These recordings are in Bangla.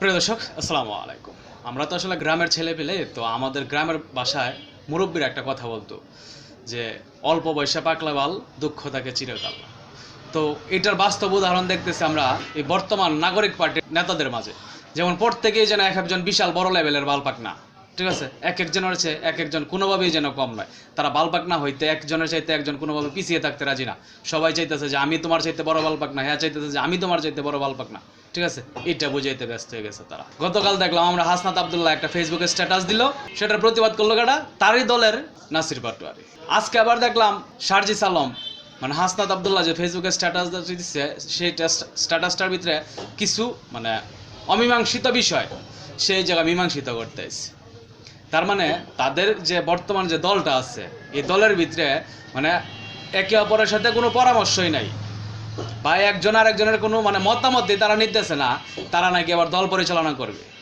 প্রিয় দর্শক, আসসালামু আলাইকুম। আমরা তো আসলে গ্রামের ছেলে পেলে, তো আমাদের গ্রামের বাসায় মুরব্বীর একটা কথা বলতো যে, অল্প বয়সে পাকলা বাল, দুঃখ থাকে চিরকাল। তো এটার বাস্তব উদাহরণ দেখতেছি আমরা এই বর্তমান নাগরিক পার্টির নেতাদের মাঝে। যেমন প্রত্যেকেই যেন এক একজন বিশাল বড় লেভেলের বাল পাক না। ঠিক আছে? এক একজনের চেয়ে এক একজন কোনোভাবেই যেন কম নয়। তারা বালপাক না হইতে একজনের চাইতে একজন কোনোভাবে পিছিয়ে থাকতে রাজি না। সবাই চাইতেছে যে আমি তোমার চাইতে বড় বালপাক না হ্যাঁ চাইতেছে যে আমি তোমার চাইতে বড় বালপাক না। ঠিক আছে? এটা বুঝাইতে ব্যস্ত হয়ে গেছে তারা। গতকাল দেখলাম আমরা হাসনাত আবদুল্লাহ একটা ফেসবুকে স্ট্যাটাস দিল। সেটার প্রতিবাদ করল কাটা তারই দলের নাসির পাটোয়ারি। আজকে আবার দেখলাম শারজিস আলম মানে হাসনাত আবদুল্লাহ যে ফেসবুকে স্ট্যাটাস দিচ্ছে সেই স্ট্যাটাসটার ভিতরে কিছু মানে অমীমাংসিত বিষয়, সেই জায়গায় মীমাংসিত করতে তার মানে তাদের যে বর্তমান যে দলটা আছে, এই দলের ভিতরে মানে একে অপরের সাথে কোনো পরামর্শই নাই। বা একজন আর একজনের কোনো মানে মতামত দিয়ে তারা নিতেছে না, তারা নাকি আবার দল পরিচালনা করবে।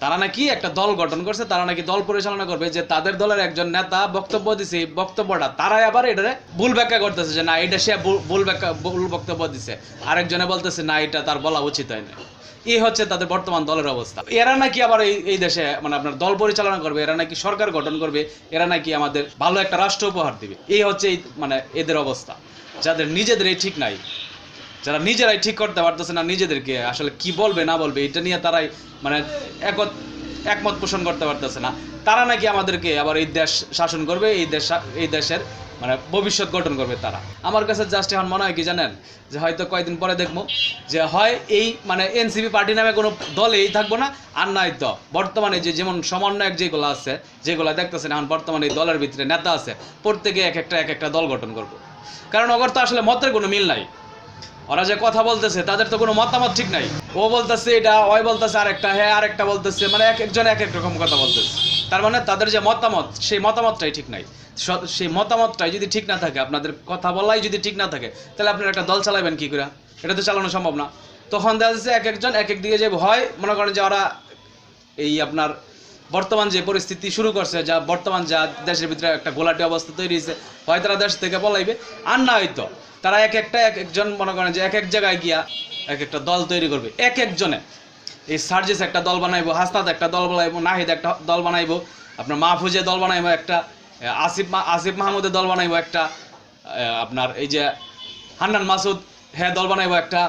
তারা নাকি একটা দল গঠন করছে, তারা নাকি দল পরিচালনা করবে, যে তাদের দলের একজন নেতা বক্তব্য দিছে বক্তব্যটা, তারাই আবার এটা ভুল ব্যাখ্যা করতেছে যে না, এটা সে ভুল- ব্যাখ্যা, ভুল বক্তব্য দিছে। আরেকজনে বলতেছে, না, এটা তার বলা উচিত হয় না এই হচ্ছে তাদের বর্তমান দলের অবস্থা। এরা নাকি আবার এই এই দেশে মানে আপনার দল পরিচালনা করবে, এরা নাকি সরকার গঠন করবে, এরা নাকি আমাদের ভালো একটা রাষ্ট্র উপহার দিবে। এই হচ্ছে মানে এদের অবস্থা, যাদের নিজেদের এই ঠিক নাই। যারা নিজেরাই ঠিক করতে পারতেছে না, নিজেদেরকে আসলে কি বলবে, না বলবে, এটা নিয়ে তারাই মানে একমত পোষণ করতে পারতেছে না। তারা নাকি আমাদেরকে আবার এই দেশ শাসন করবে, এই দেশ এই দেশের মানে ভবিষ্যৎ গঠন করবে তারা। আমার কাছে জাস্ট এখন মনে হয় কি জানেন? যে হয়তো কয়েকদিন পরে দেখব যে হয় এই মানে এনসিপি পার্টি নামে কোনো দলেই থাকব না, আর নাই তো। বর্তমানে যে যেমন সমন্বয়ক যেগুলো আছে, যেগুলো দেখতেছেন এখন বর্তমানে এই দলের ভিতরে নেতা আছে, প্রত্যেকে এক একটা এক একটা দল গঠন করব। কারণ ওগর তো আসলে মতের কোনো মিল নাই। ওরা যে কথা বলতেছে, তাদের তো কোনো মতামত ঠিক নাই। ও বলতেছে এটা, ওই বলতেছে আরেকটা হ্যাঁ আরেকটা বলতেছে মানে এক একজন এক এক রকম কথা বলতেছে। তার মানে তাদের যে মতামত, সেই মতামতটাই ঠিক নাই। সেই মতামতটাই যদি ঠিক না থাকে, আপনাদের কথা বলাই যদি ঠিক না থাকে, তাহলে আপনারা একটা দল চালাবেন কি করে? এটা তো চালানো সম্ভব না। তখন দেখা যাচ্ছে এক একজন এক এক দিকে যে হয় মনে করেন যে ওরা এই আপনার বর্তমান যে পরিস্থিতি শুরু করছে, যা বর্তমান যা দেশের ভিতরে একটা গোলাটি অবস্থা তৈরি হয়েছে, হয় তারা দেশ থেকে পলাইবে আর না হয়তো। তারা এক একটা এক একজন মনে করেন যে এক এক জায়গায় গিয়া এক একটা দল তৈরি করবে, এক একজনে। এই সার্জিস একটা দল বানাইবো, হাসনাত একটা দল বানাইবো, নাহিদ একটা দল বানাইবো, আপনার মাহফুজে দল বানাইবো একটা আসিফ আসিফ মাহমুদের দল বানাইবো একটা আপনার এই যে হান্নান মাসুদ হ্যাঁ দল বানাইবো একটা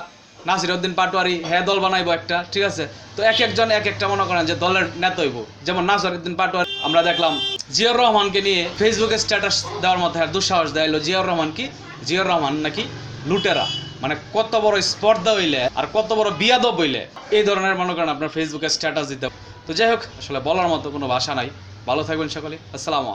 নাসির উদ্দিন পাটোয়ারি হ্যাঁ দল বানাইবো একটা, ঠিক আছে? তো এক একজন এক একটা মনে করেন যে দলের নেতা হইব। যেমন নাসির উদ্দিন পাটোয়ারি, আমরা দেখলাম জিয়র রহমানকে নিয়ে ফেসবুকে স্ট্যাটাস দেওয়ার মধ্যে দুঃসাহস দেয়লো জিয়র রহমান কি? জিয়র রহমান নাকি লুটেরা? মানে কত বড় স্পর্ধা হইলে আর কত বড় বিয়াদব হইলে? এই ধরনের মনে করেন আপনার ফেসবুকে স্ট্যাটাস দিতে তো যাই হোক, আসলে বলার মতো কোনো ভাষা নাই। ভালো থাকবেন সকলে। আসসালামু।